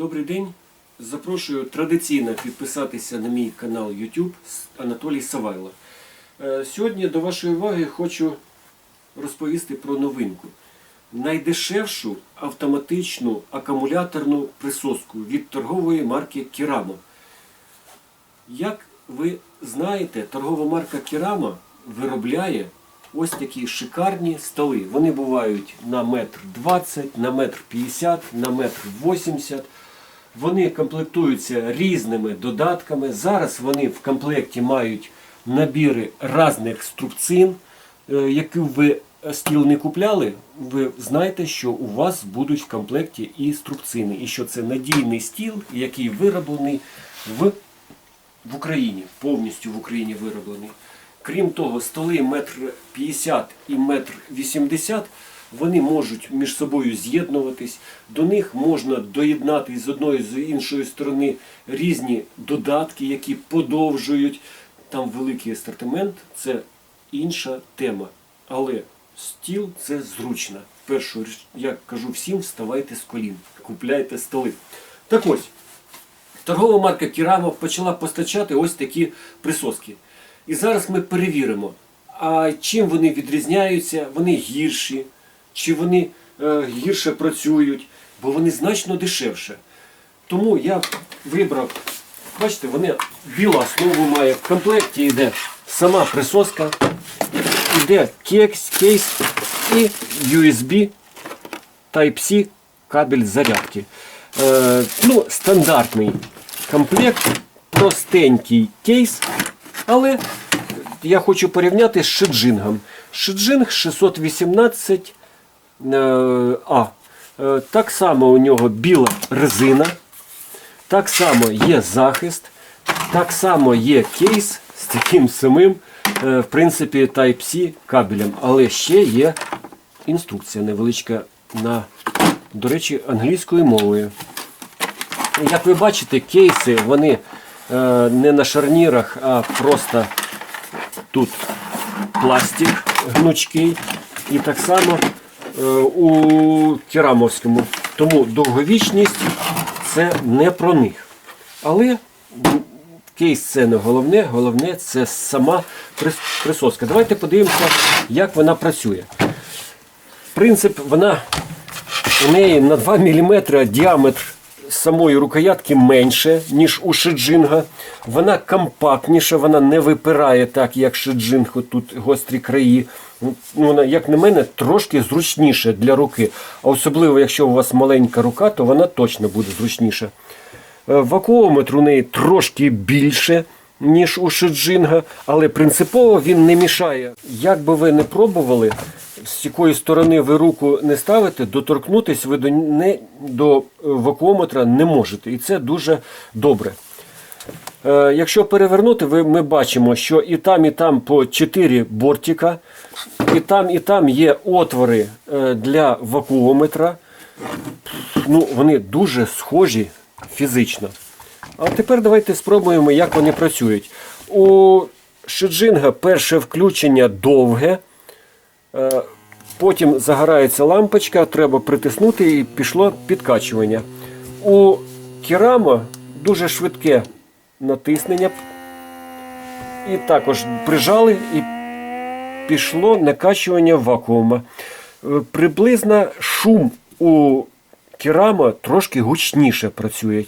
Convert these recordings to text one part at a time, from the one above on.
Добрий день. Запрошую традиційно підписатися на мій канал YouTube Анатолій Савайло. Е, Сьогодні до вашої уваги хочу розповісти про новинку. Найдешевшу автоматичну акумуляторну присоску від торгової марки Керама. Як ви знаєте, торгова марка Керама виробляє ось такі шикарні столи. Вони бувають на метр 20, на метр 50, на метр 80. Вони комплектуються різними додатками. Зараз вони в комплекті мають набіри різних струбцин. Е, Які ви стіл не купляли, ви знаєте, що у вас будуть в комплекті і струбцини, і що це надійний стіл, який вироблений в в Україні, повністю в Україні вироблений. Крім того, столи метр 50 і метр 80, вони можуть між собою з'єднуватись. До них можна доєднати з одної з іншої сторони різні додатки, які подовжують. Там великий асортимент, це інша тема. Але стіл це зручно. Першу річ, я кажу всім, вставайте з колін, купляйте столи. Так ось. Торгова марка Кірама почала постачати ось такі присоски. І зараз ми перевіримо, а чим вони відрізняються, вони гірші, чи вони е, гірше працюють, бо вони значно дешевше. Тому я вибрав, бачите, вони білу основу має. В комплекті йде сама присоска, йде кейс, кейс і USB Type-C кабель зарядки. Е, ну, стандартний комплект, простенький кейс, але я хочу порівняти з шиджингом. Шиджинг 618 е, А. Е, так само у нього біла резина, так само є захист, так само є кейс з таким самим, е, в принципі, Type-C кабелем, але ще є інструкція невеличка на, до речі, англійською мовою. Як ви бачите, кейси вони е, не на шарнірах, а просто тут пластик гнучкий. І так само е, у керамовському. Тому довговічність це не про них. Але кейс це не головне, головне це сама присоска. Давайте подивимося, як вона працює. Принцип, вона у неї на 2 мм діаметр самої рукоятки менше, ніж у шиджинга. Вона компактніша, вона не випирає так, як шиджинг, тут гострі краї. Ну, Вона, як на мене, трошки зручніше для руки. А особливо, якщо у вас маленька рука, то вона точно буде зручніша. Е, Вакуометр у неї трошки більше, ніж у шиджинга, але принципово він не мішає. Як би ви не пробували, з якої сторони ви руку не ставите, доторкнутись ви до, не, до е, вакуометра не можете. І це дуже добре. Е, Якщо перевернути, ви, ми бачимо, що і там, і там по 4 бортика, і там, і там є отвори е, для вакуометра. Ну, вони дуже схожі фізично. А тепер давайте спробуємо, як вони працюють. У Шиджинга перше включення довге. Е, Потім загорається лампочка, треба притиснути і пішло підкачування. У Керама дуже швидке натиснення. І також прижали і пішло накачування вакуума. Е, Приблизно шум у керама трошки гучніше працює.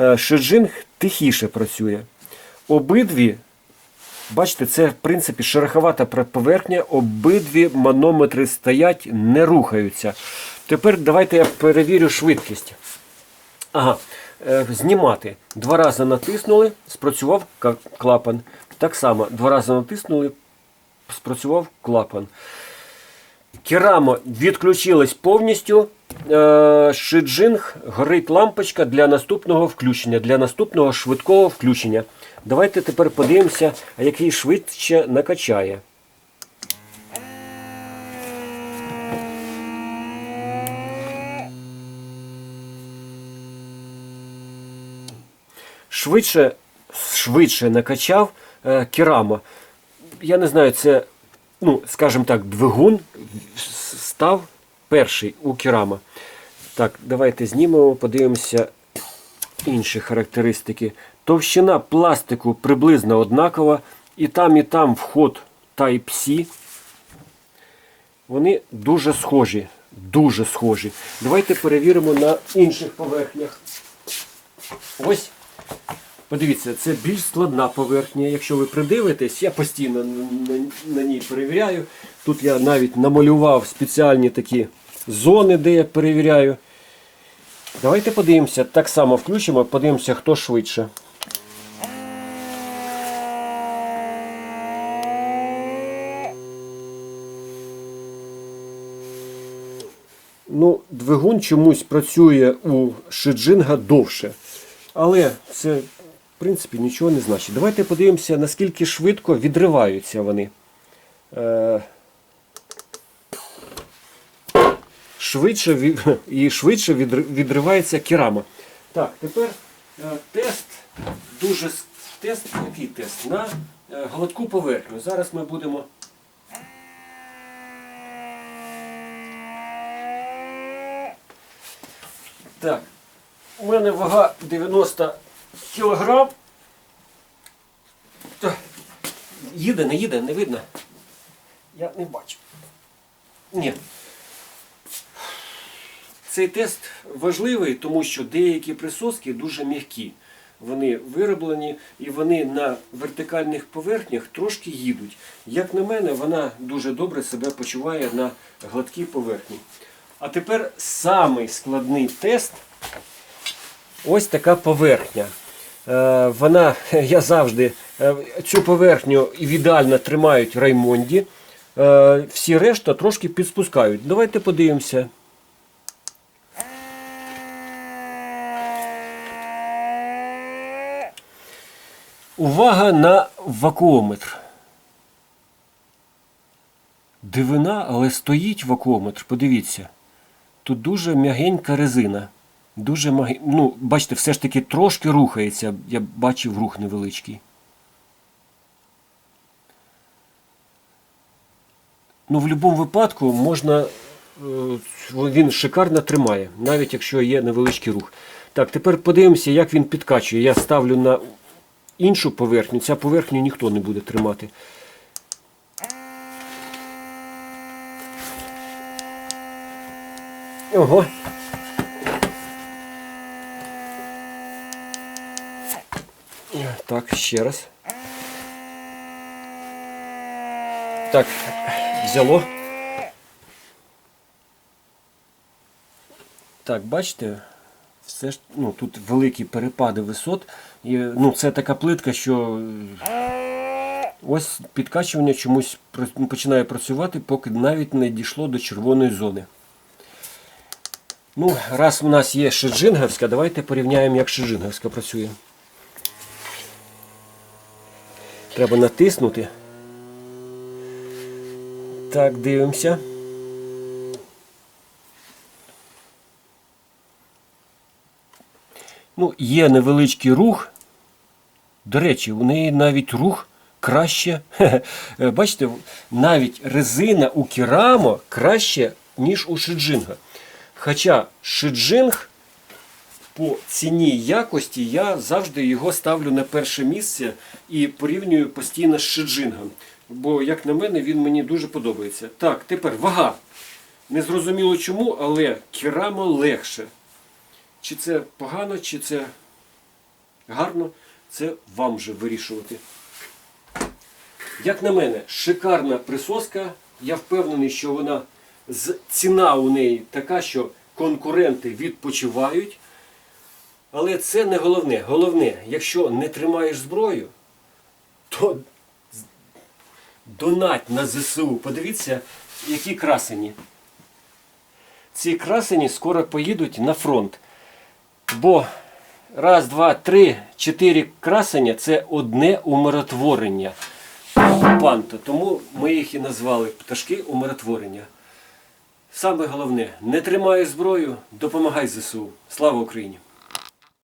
Е, Шиджинг тихіше працює. Обидві, бачите, це в принципі шероховата поверхня, обидві манометри стоять, не рухаються. Тепер давайте я перевірю швидкість. Ага, е, знімати. Два рази натиснули, спрацював клапан. Так само, два рази натиснули, спрацював клапан. Керамо відключилась повністю. Е, Шиджинг горить лампочка для наступного включення, для наступного швидкого включення. Давайте тепер подивимося, який швидше накачає. Швидше, швидше накачав е, керама. Я не знаю, це ну, скажімо так, двигун став перший у керама. Так, давайте знімемо, подивимося, інші характеристики. Товщина пластику приблизно однакова, і там, і там вход Type-C. Вони дуже схожі. Дуже схожі. Давайте перевіримо на інших поверхнях. Ось, подивіться, це більш складна поверхня. Якщо ви придивитесь, я постійно на, ній перевіряю. Тут я навіть намалював спеціальні такі зони, де я перевіряю. Давайте подивимося, так само включимо, подивимося, хто швидше. Ну, двигун чомусь працює у Шиджинга довше. Але це, в принципі, нічого не значить. Давайте подивимося, наскільки швидко відриваються вони. Швидше і швидше відривається керама. Так, тепер е, тест дуже тест, який тест? На е, гладку поверхню. Зараз ми будемо. Так, у мене вага 90 кг. Їде, не їде, не видно. Я не бачу. Ні. Цей тест важливий, тому що деякі присоски дуже м'які. Вони вироблені і вони на вертикальних поверхнях трошки їдуть. Як на мене, вона дуже добре себе почуває на гладкій поверхні. А тепер самий складний тест ось така поверхня. Е, Вона, я завжди е, цю поверхню ідеально тримають Раймонді. Е, Всі решта трошки підспускають. Давайте подивимося. Увага на вакуометр. Дивина, але стоїть вакуометр. Подивіться. Тут дуже м'ягенька резина. Дуже маги... Ну, бачите, все ж таки трошки рухається. Я бачив рух невеличкий. Ну, в будь-якому випадку можна. е, Він шикарно тримає, навіть якщо є невеличкий рух. Так, тепер подивимося, як він підкачує. Я ставлю на іншу поверхню. Ця поверхню ніхто не буде тримати. Ого. Так, ще раз. Так, взяло. Так, бачите, все ж ну, тут великі перепади висот. І, ну, це така плитка, що ось підкачування чомусь починає працювати, поки навіть не дійшло до червоної зони. Ну, раз у нас є шиджинговська, давайте порівняємо, як шиджинговська працює. Треба натиснути. Так, дивимося. Ну, є невеличкий рух. До речі, у неї навіть рух краще. Е, Бачите, навіть резина у керамо краще, ніж у шиджинга. Хоча шиджинг по ціні якості я завжди його ставлю на перше місце і порівнюю постійно з шиджингом. Бо, як на мене, він мені дуже подобається. Так, тепер вага. Не зрозуміло чому, але керамо легше. Чи це погано, чи це гарно, це вам вже вирішувати. Як на мене, шикарна присоска. Я впевнений, що вона ціна у неї така, що конкуренти відпочивають. Але це не головне. Головне, якщо не тримаєш зброю, то донать на ЗСУ. Подивіться, які красені. Ці красені скоро поїдуть на фронт. Бо раз, два, три, чотири красення це одне умиротворення окупанта. Тому ми їх і назвали пташки умиротворення. Саме головне, не тримай зброю, допомагай ЗСУ. Слава Україні!